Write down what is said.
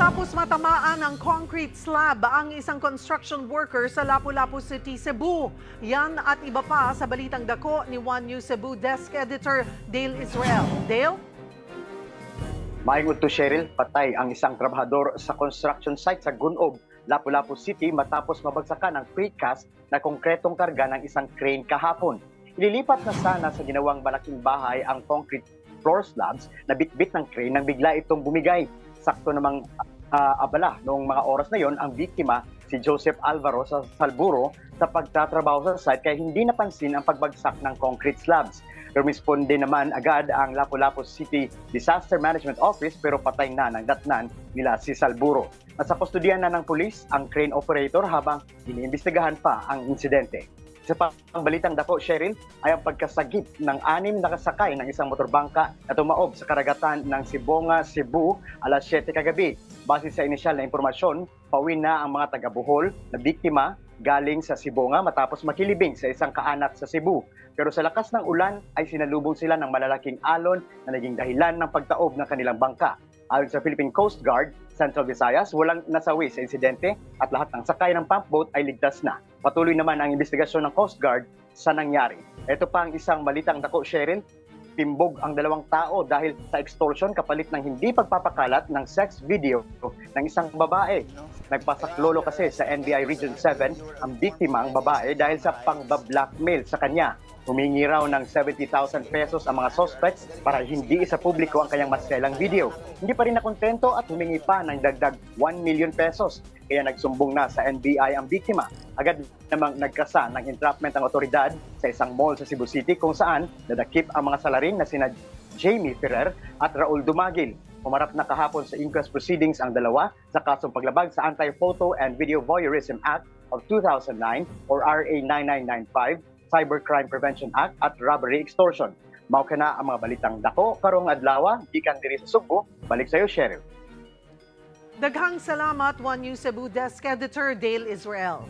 Matapos matamaan ng concrete slab ang isang construction worker sa Lapu-Lapu City, Cebu. Yan at iba pa sa balitang dako ni One News Cebu Desk Editor Dale Israel. Dale? Maayong to Cheryl, patay ang isang trabahador sa construction site sa Gunob, Lapu-Lapu City matapos mabagsakan ng precast na konkretong karga ng isang crane kahapon. Ililipat na sana sa ginawang malaking bahay ang concrete floor slabs na bitbit ng crane nang bigla itong bumigay. Sakto namang ah, abala noong mga oras na yon ang biktima si Joseph Alvaro sa Salburo sa pagtatrabaho sa site kaya hindi napansin ang pagbagsak ng concrete slabs. Rumisponde naman agad ang Lapu-Lapu City Disaster Management Office pero patay na ng datnan nila si Salburo. Nasa kustodiyan na ng pulis ang crane operator habang iniimbestigahan pa ang insidente. Sa pang balitang dako, Cheryl, ay ang pagkasagip ng anim na kasakay ng isang motorbangka na tumaob sa karagatan ng Sibonga, Cebu alas 7 kagabi. Base sa inisyal na impormasyon, pauwi na ang mga taga-Bohol na biktima galing sa Sibonga matapos makilibing sa isang kaanat sa Cebu. Pero sa lakas ng ulan ay sinalubong sila ng malalaking alon na naging dahilan ng pagtaob ng kanilang bangka. Ayon sa Philippine Coast Guard, Central Visayas, walang nasawi sa insidente at lahat ng sakay ng pump boat ay ligtas na. Patuloy naman ang investigasyon ng Coast Guard sa nangyari. Ito pa ang isang balitang dako, Sheryl. Timbog ang dalawang tao dahil sa extortion kapalit ng hindi pagpapakalat ng sex video ng isang babae. Nagpasaklolo kasi sa NBI Region 7 ang biktima ang babae dahil sa pang-blackmail sa kanya. Humingi raw ng 70,000 pesos ang mga suspects para hindi isa publiko ang kanyang maselang video. Hindi pa rin nakontento at humingi pa ng dagdag 1 million pesos. Kaya nagsumbong na sa NBI ang biktima. Agad namang nagkasa ng entrapment ang otoridad sa isang mall sa Cebu City kung saan nadakip ang mga salarin na sina Jamie Ferrer at Raul Dumagil. Pumarap na kahapon sa inquest proceedings ang dalawa sa kasong paglabag sa Anti-Photo and Video Voyeurism Act of 2009 or RA 9995, Cybercrime Prevention Act at Robbery Extortion. Mao na ang mga balitang dako karong adlaw gikan diri sa Subo. Balik sa iyo, Sheriff. Daghang salamat One News Cebu Desk Editor Dale Israel.